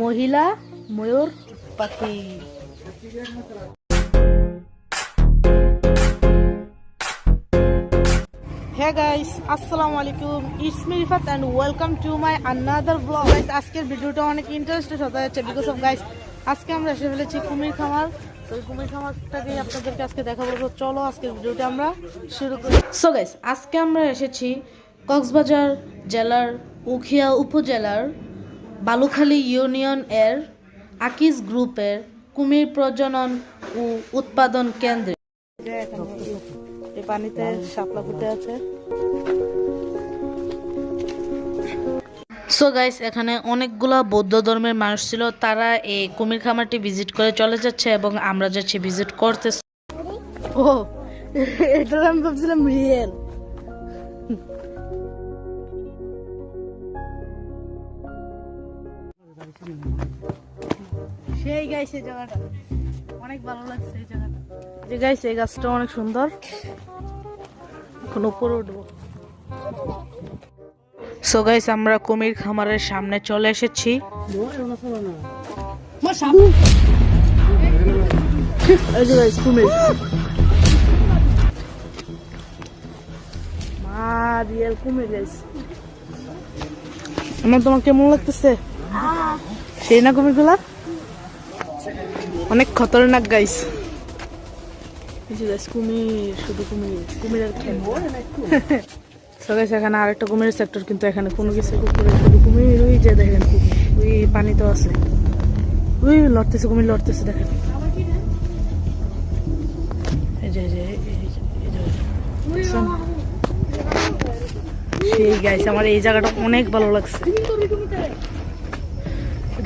মহিলা ময়ূর পাখি। হে গাইস আসসালামু আলাইকুম it's me Rifat and welcome to my another blog guys আজকের ভিডিওটা অনেক ইন্টারেস্টেড হতে যাচ্ছে বিকজ অফ গাইস আজকে আমরা এসে ফেলেছি কুমির খামার। তো কুমির খামারটাকেই আপনাদেরকে আজকে দেখাবো। চলো আজকের ভিডিওটা আমরা শুরু করি। সো গাইস আজকে আমরা এসেছি কক্সবাজার জেলার উখিয়া উপজেলার বালুখালী ইউনিয়ন এর আকিজ গ্রুপের কুমির প্রজনন ও উৎপাদন কেন্দ্রে। এই পানিতে শাপলা ফুটে আছে। সো গাইস এখানে অনেকগুলা বৌদ্ধ ধর্মের মানুষ ছিল তারা এই কুমির খামারটি ভিজিট করে চলে যাচ্ছে এবং আমরা যাচ্ছি ভিজিট করতে ও এটা আমি ভাবছিলাম রিয়েল গাইস এই জায়গাটা। অনেক ভালো লাগছে এই জায়গাটা। যে গাইস এই গাছটা অনেক সুন্দর। এখন উপরে উঠবো। সো গাইস আমরা কুমির খামারের সামনে চলে এসেছি। এই গাইস কুমির। মা রিয়েল কুমির গাইস আমার তোমার কেমন লাগতেছে? সেই না কুমিরগুলা অনেক খতরনাক গাইস গাইস কুমির শুধু কুমির। কুমিরের সবাই এখানে আরেকটা কুমিরের সেক্টর কিন্তু এখানে কোনো কিছু কুকুরে শুধু কুমির ওই যে দেখেন কুমির ওই পানি তো আছে। ওই লড়তেছে কুমির লড়তেছে দেখেন? সেই গাইছে আমার এই জায়গাটা অনেক ভালো লাগছে।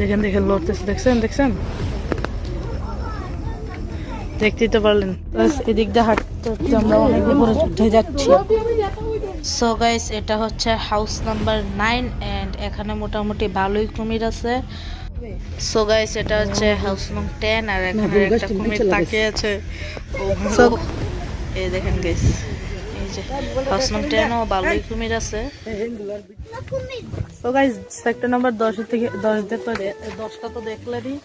দেখেন দেখেন লড়তেছে দেখছেন দেখছেন? দেখতেই তো পারলেন। এদিক দিয়ে হাঁটতে হাঁটতে আমরা অনেক উপরে উঠে যাচ্ছি। সো গাইস এটা হচ্ছে হাউস নাম্বার নাইন এন্ড এখানে মোটামুটি ভালোই কুমির আছে। সো গাইস এটা হচ্ছে হাউস নং টেন আর এখানে একটা কুমির তাকিয়ে আছে। এই দেখেন গাইস হাউস নং ভালোই কুমির আছে। তো গাইস সেক্টর নাম্বার দশ থেকে দশ দেখো দশটা তো দেখলেনই।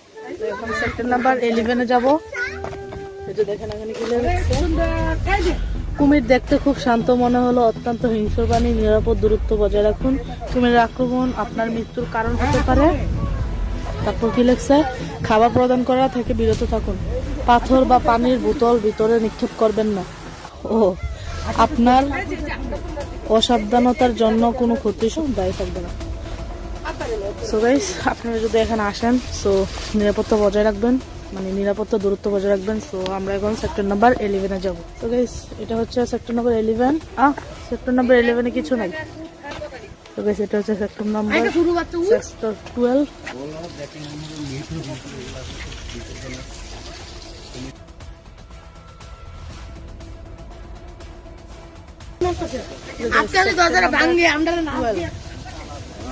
এখন সেক্টর নাম্বার ইলেভেনে যাব। কুমির দেখতে খুব শান্ত মনে হলো অত্যন্ত হিংস্র প্রাণী নিরাপদ দূরত্ব বজায় রাখুন। কুমিরের আক্রমণ আপনার মৃত্যুর কারণ হতে পারে। তারপর কি লেখছে? খাবার প্রদান করা থেকে বিরত থাকুন। পাথর বা পানির বোতল ভিতরে নিক্ষেপ করবেন না। ও আপনার অসাবধানতার জন্য কোনো ক্ষতি দায়ী থাকবে না। সো গাইস আপনারা যদি এখানে আসেন সো নিরাপত্তা বজায় রাখবেন। মানে নিরাপত্তা দূরত্ব বজায় রাখবেন। সো আমরা এখন সেক্টর নাম্বার ইলেভেনে যাব। তো গাইস এটা হচ্ছে sector number eleven ah sector number ইলেভেনে কিছু নাই। তো গাইস এটা হচ্ছে সেক্টর নাম্বার সেক্টর টুয়েলভ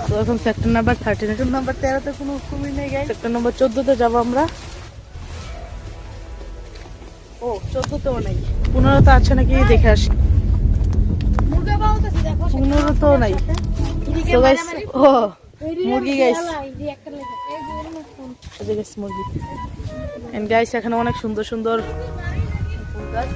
তো এখন sector number thirteen sector number তেরোতে কোনো কুমির নেই সেক্টর নাম্বার চোদ্দতে যাব আমরা। চোদ্দতেও নেই। পনেরোতে আছে নাকি দেখে আসি। নাই। তো গাইস ও মুরগি গাইস গাইস মুরগি। এন্ড গাইস এখানে অনেক সুন্দর সুন্দর ফুল গাছ।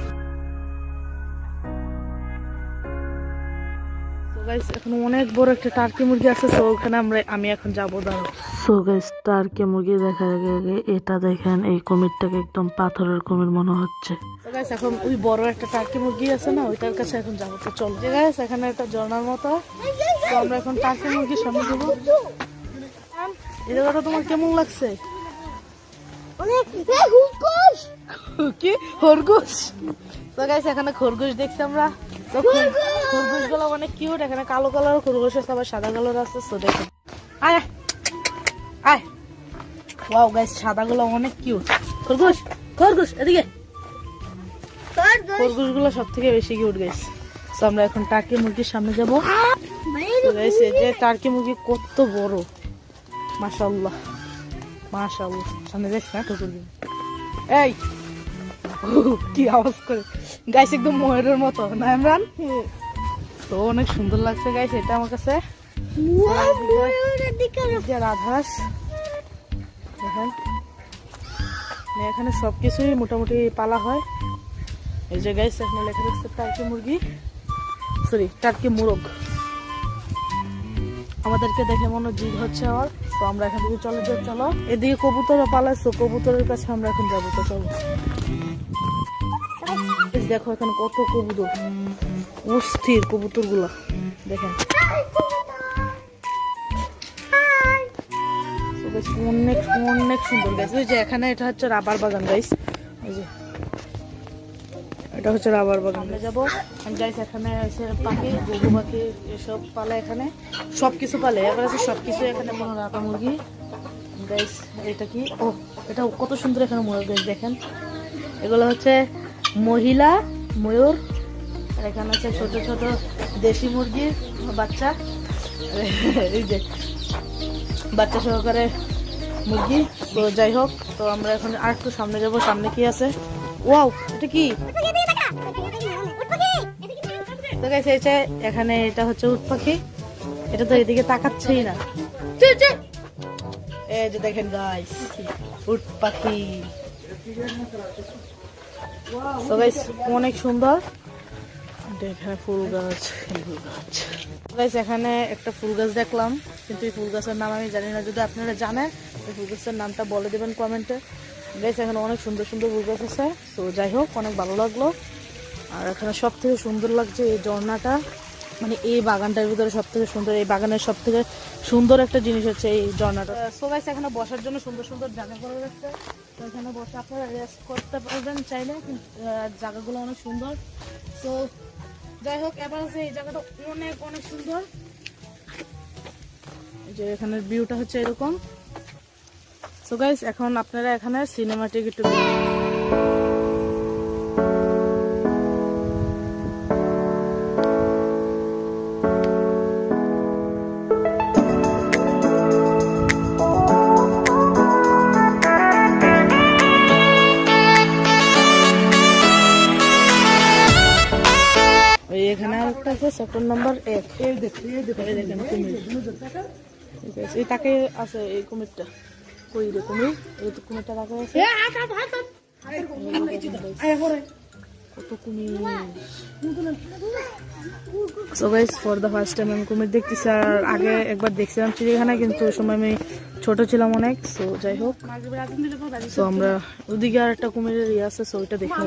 গাইস এখন অনেক বড় একটা টার্কি মুরগি আছে ওখানে আমরা আমি এখন যাব দাঁড়ো সো গাইস টার্কি মুরগি দেখার আগে আগে এটা দেখেন এই কুমিরটাকে একদম পাথরের কুমির মনে হচ্ছে। গাইস এখন ওই বড় একটা টার্কি মুরগি আছে না ওইটার কাছে এখন যাব তো চল। যে গাইস এখানে একটা ঝর্ণার মতো। তো আমরা এখন টার্কি মুরগির সামনে যাব। এই জায়গাটা তোমার কেমন লাগছে? কি? খরগোশ তো গাইস এখানে খরগোশ দেখছি আমরা। তো খরগোশ! গুলো অনেক কিউট এখানে কালো কালার খরগোশ আছে আবার সাদা কালার আছে তো দেখেন আয় আয়। ওয়াও গাইস সাদা গুলো অনেক কিউট খরগোশ খরগোশ এদিকে। খরগোশ! গুলো সব থেকে বেশি কিউট গাইস তো আমরা এখন টার্কি মুরগির সামনে যাব। তো গাইস এই যে টার্কি মুরগি কত বড়। মাশাআল্লাহ। মাশাআল্লাহ। সামনে দেখ না ঠুকুর এই কি আওয়াজ করে? গাইস একদম ময়ূরের মতো না ইমরান? তো অনেক সুন্দর লাগছে গাইস এটা আমার কাছে। রাধাস। মানে এখানে সব কিছুই মোটামুটি পালা হয়। এই যে গাইস এখানে লেখা দেখছে টার্কি মুরগি। সরি টার্কি মুরগ। আমাদেরকে দেখে মনে জিদ হচ্ছে আমার তো আমরা এখান থেকে চলে যাই চলো। এদিকে কবুতর পালাইছো, কবুতরের কাছে আমরা এখন যাব, তো চলো। দেখো এখানে কত কবুতর। অস্থির কবুতরগুলা দেখেন অনেক অনেক সুন্দর। গাছ ওই যে এখানে এটা হচ্ছে রাবার বাগান গাইস এই যে। এটা হচ্ছে রাবার বাগান। আমরা যাব। গাইস এখানে এসে পাখি, গরু পাখি, এসব পালে এখানে। সব কিছু পালে, এবার আছে সব কিছু এখানে কোনো রাখা মুরগি। গাইস এটা কি? ও, এটা কত সুন্দর এখানে ময়ূর গাইস দেখেন। এগুলো হচ্ছে মহিলা ময়ূর, আর এখানে আছে ছোট ছোট দেশি মুরগির বাচ্চা। এই যে, বাচ্চা সহকারে মুরগি। তো যাই হোক, তো আমরা এখন আর একটু সামনে যাব, সামনে কি আছে? ওয়াও, এটা কি? তো গাইছে যে এখানে এটা হচ্ছে উট পাখি। এটা তো এদিকে তাকাচ্ছেই না। এই যে দেখেন গাইস উট পাখি। তো গাইস অনেক সুন্দর। এটা এখানে ফুল গাছ ফুল গাছ। গাইস এখানে একটা ফুল গাছ দেখলাম কিন্তু এই ফুল গাছের নাম আমি জানি না। যদি আপনারা জানেন এই ফুল গাছের নামটা বলে দেবেন কমেন্টে। গাইস এখানে অনেক সুন্দর সুন্দর ফুল গাছ আছে। তো যাই হোক অনেক ভালো লাগল। আর এখানে সব থেকে সুন্দর লাগছে এই ঝর্ণাটা। মানে এই বাগানটার ভিতরে সব থেকে সুন্দর, এই বাগানের সব থেকে সুন্দর একটা জিনিস হচ্ছে এই ঝর্ণাটা। সো গাইস এখানে বসার জন্য সুন্দর সুন্দর জায়গা করে রাখছে তো এখানে বসে আপনারা রেস্ট করতে পারবেন চাইলে জায়গাগুলো অনেক সুন্দর। তো যাই হোক, এবার আছে এই জায়গাটা অনেক অনেক সুন্দর। যে এখানের ভিউটা হচ্ছে এরকম। সো গাইস এখন আপনারা এখানে সিনেমাটিক একটু সেক্টর নাম্বার এক ঠিক আছে এই তাকে আছে এই কুমিরটা কই রে কুমির এই তো কুমিরটা তাকে আছে so guys for the first time আমি কুমির দেখতেছি, আর আগে একবার দেখছিলাম চিড়িয়াখানায় কিন্তু ওই সময় আমি ছোট ছিলাম অনেক সো যাই হোক। তো আমরা ওদিকে আর একটা কুমিরের ইয়ে আছে সো ওইটা দেখে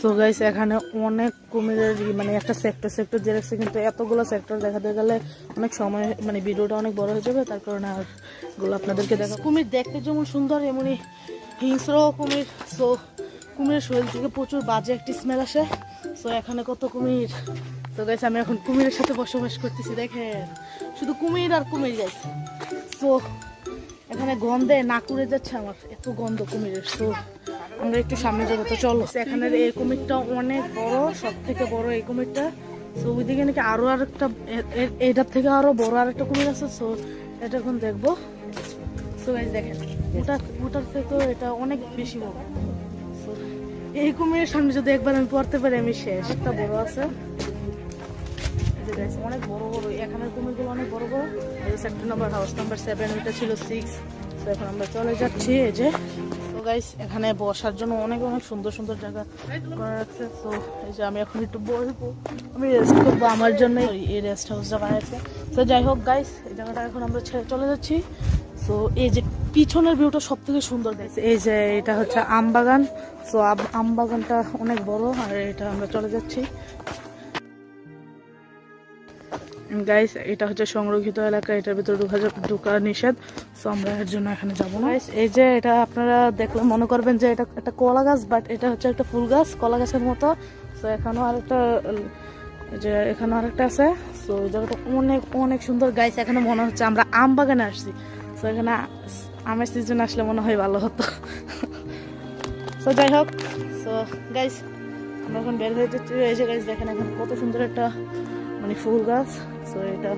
সো গাইস এখানে অনেক কুমিরের ই- মানে একটা সেক্টর সেক্টর যে কিন্তু এতগুলো সেক্টর দেখাতে গেলে অনেক সময় মানে ভিডিওটা অনেক বড় হয়ে যাবে, তার কারণে আরগুলো আপনাদেরকে দেখা কুমির দেখতে যেমন সুন্দর এমনই হিংস্র কুমির সো কুমিরের শরীর থেকে প্রচুর বাজে একটি স্মেল আসে। সো এখানে কত কুমির? তো গাইস আমি এখন কুমিরের সাথে বসবাস করতেছি, দেখেন। শুধু কুমির আর কুমির গাইস সো এখানে গন্ধে না নাকুড়ে যাচ্ছে আমার, এত গন্ধ কুমিরের। তো আমরা একটু সামনে যাব, তো চলো। এখানের এই কুমিরটা অনেক বড় সব থেকে বড় এই কুমিরটা। তো ওইদিকে নাকি আরও আর একটা এটার থেকে আরও বড় আর একটা কুমির আছে। সো এটা এখন দেখব। সো গাইজ দেখেন, ওটা, ওটার থেকেও এটা অনেক বেশি বড়। এই কুমিরের সামনে যদি একবার আমি পড়তে পারি, আমি শেষ। একটা বড় আছে। অনেক বড় বড়। এখানের কুমিরগুলো অনেক বড় বড়। নাম্বার হাউস নাম্বার সেভেন ছিল সিক্স তো এখন আমরা চলে যাচ্ছি, এই যে। তো গাইস এখানে বসার জন্য অনেক অনেক সুন্দর সুন্দর জায়গা করা রাখছে তো এই যে আমি এখন একটু বসবো। আমি রেস্ট করব আমার জন্য এই রেস্ট হাউসটা বানাচ্ছে তো যাই হোক গাইস এই জায়গাটা এখন আমরা ছেড়ে চলে যাচ্ছি। তো এই যে পিছনের ভিউটা সব থেকে সুন্দর গাইছে এই যে এটা হচ্ছে আম বাগান তো আম বাগানটা অনেক বড় আর এটা আমরা চলে যাচ্ছি। গাইস এটা হচ্ছে সংরক্ষিত এলাকা। এটার ভিতরে ঢুকা ঢোকা নিষেধ। তো আমরা এর জন্য এখানে যাব না। এই যে এটা আপনারা দেখলে মনে করবেন যে এটা একটা কলা গাছ বাট এটা হচ্ছে একটা ফুল গাছ, কলা গাছের মতো। তো এখানেও আরেকটা যে এখানে আরেকটা আছে। এই জায়গাটা অনেক অনেক সুন্দর। গাইস এখানে মনে হচ্ছে আমরা আম বাগানে আসছি। তো এখানে আমের সিজন আসলে মনে হয় ভালো হতো। সো যাই হোক সো গাইস আমরা এখন বের হয়ে যাচ্ছি। এই যে গাইস দেখেন এখন কত সুন্দর একটা মানে ফুল গাছ। সো এটা,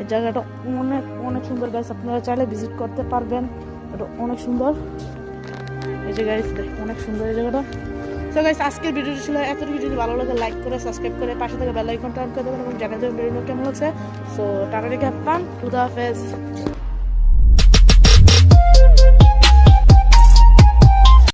এই জায়গাটা অনেক অনেক সুন্দর গাছ আপনারা চাইলে ভিজিট করতে পারবেন। এটা অনেক সুন্দর। এই যে গাইস অনেক সুন্দর এই জায়গাটা। সো তো গাইস আজকের ভিডিওটি ছিল এতটুকু যদি ভালো লাগে লাইক করে সাবস্ক্রাইব করে, পাশে থেকে বেল আইকনটা অন করে দেবেন এবং দেবেন ভিডিও কেমন হচ্ছে। সো টাটা রেখে পান খুদা হাফেজ।